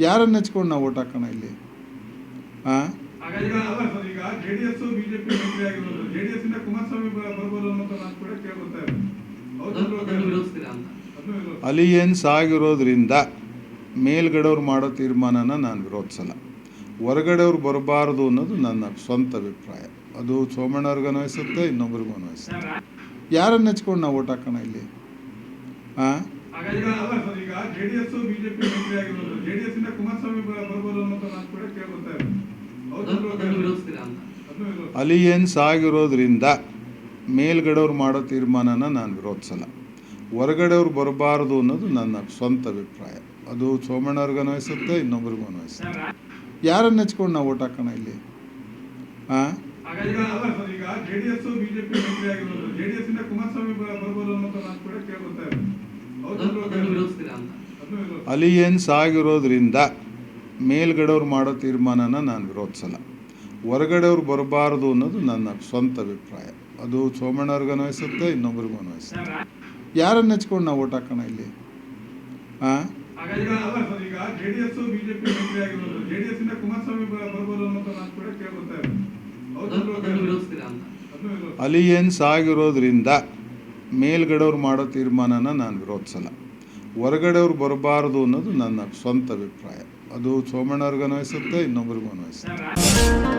ಯಾರನ್ನ ನೆಚ್ಕೊಂಡು ನಾವು ಓಟ್ ಹಾಕೋಣ ಇಲ್ಲಿ? ಹಾಂ ಅಲಿಯನ್ಸ್ ಆಗಿರೋದ್ರಿಂದ ಮೇಲ್ಗಡೆಯವ್ರು ಮಾಡೋ ತೀರ್ಮಾನನ ನಾನು ವಿರೋಧಿಸಲ್ಲ. ಹೊರಗಡೆಯವ್ರು ಬರಬಾರ್ದು ಅನ್ನೋದು ನನ್ನ ಸ್ವಂತ ಅಭಿಪ್ರಾಯ. ಅದು ಸೋಮಣ್ಣವ್ರಿಗೂ ಅನ್ವಯಿಸುತ್ತೆ ಇನ್ನೊಬ್ರಿಗೂ ಅನ್ವಯಿಸುತ್ತೆ. ಯಾರನ್ನ ನೆಚ್ಕೊಂಡು ನಾವು ಓಟ್ ಹಾಕೋಣ ಇಲ್ಲಿ? ಹಾಂ ಈಗ ಅಲ್ಲ ಸರ್ ಈಗ ಜೆಡಿಎಸ್ ಬಿಜೆಪಿ ಮೈತ್ರಿ ಆಗಿರೋದು. ಜೆಡಿಎಸ್ ಇಂದ ಕುಮಾರಸ್ವಾಮಿ ಬರ್ಬೋದು ಅನ್ನೋ ನಾನು ಕೂಡ ಕೇಳ್ಕೊತಾ ಇರೋದು ಅಂತ? ಅಲಿಯನ್ಸ್ ಆಗಿರೋದ್ರಿಂದ ಮೇಲ್ಗಡೆಯವ್ರು ಮಾಡೋ ತೀರ್ಮಾನನ ನಾನು ವಿರೋಧಿಸಲ್ಲ. ಹೊರಗಡೆಯವ್ರು ಬರಬಾರ್ದು ಅನ್ನೋದು ನನ್ನ ಸ್ವಂತ ಅಭಿಪ್ರಾಯ. ಅದು ಸೋಮಣ್ಣವ್ರಿಗೂ ಅನ್ವಯಿಸುತ್ತೆ ಇನ್ನೊಬ್ರಿಗೂ ಅನ್ವಯಿಸುತ್ತೆ. ಯಾರನ್ನ ನೆಚ್ಕೊಂಡು ನಾವು ಓಟ್ ಹಾಕೋಣ ಇಲ್ಲಿ? ಹಾಂ ಈಗ ಅಲ್ಲ ಸರ್ ಈಗ ಜೆಡಿಎಸ್ ಬಿಜೆಪಿ ಮೈತ್ರಿ ಆಗಿರೋದು. ಜೆಡಿಎಸ್ ಇಂದ ಕುಮಾರಸ್ವಾಮಿ ಬ- ಬರ್ಬೋದು ಅನ್ನೋ ನಾನು ಕೂಡ ಕೇಳ್ಕೊತಾ ಅಲಿಯನ್ಸ್ ಆಗಿರೋದ್ರಿಂದ ಮೇಲ್ಗಡೆಯವ್ರು ಮಾಡೋ ತೀರ್ಮಾನನ ನಾನು ವಿರೋಧಿಸಲ್ಲ. ಹೊರಗಡೆಯವ್ರು ಬರಬಾರ್ದು ಅನ್ನೋದು ನನ್ನ ಸ್ವಂತ ಅಭಿಪ್ರಾಯ. ಅದು ಸೋಮಣ್ಣವ್ರಿಗೂ ಅನ್ವಯಿಸುತ್ತೆ ಇನ್ನೊಬ್ರಿಗೂ ಅನ್ವಯಿಸುತ್ತೆ. ಯಾರನ್ನು ನೆಚ್ಕೊಂಡು ನಾವು ಓಟ್ ಹಾಕೋಣ ಇಲ್ಲಿ? ಹಾಂ. ಅಲಿಯನ್ಸ್ ಆಗಿರೋದ್ರಿಂದ ಮೇಲ್ಗಡೆಯವ್ರು ಮಾಡೋ ತೀರ್ಮಾನನ ನಾನು ವಿರೋಧಿಸಲ್ಲ ಹೊರಗಡೆಯವ್ರು ಬರಬಾರ್ದು ಅನ್ನೋದು ನನ್ನ ಸ್ವಂತ ಅಭಿಪ್ರಾಯ. ಅದು ಸೋಮಣ್ಣವ್ರಿಗೂ ಅನ್ವಯಿಸುತ್ತೆ, ಇನ್ನೊಬ್ರಿಗೂ ಅನಿಸುತ್ತೆ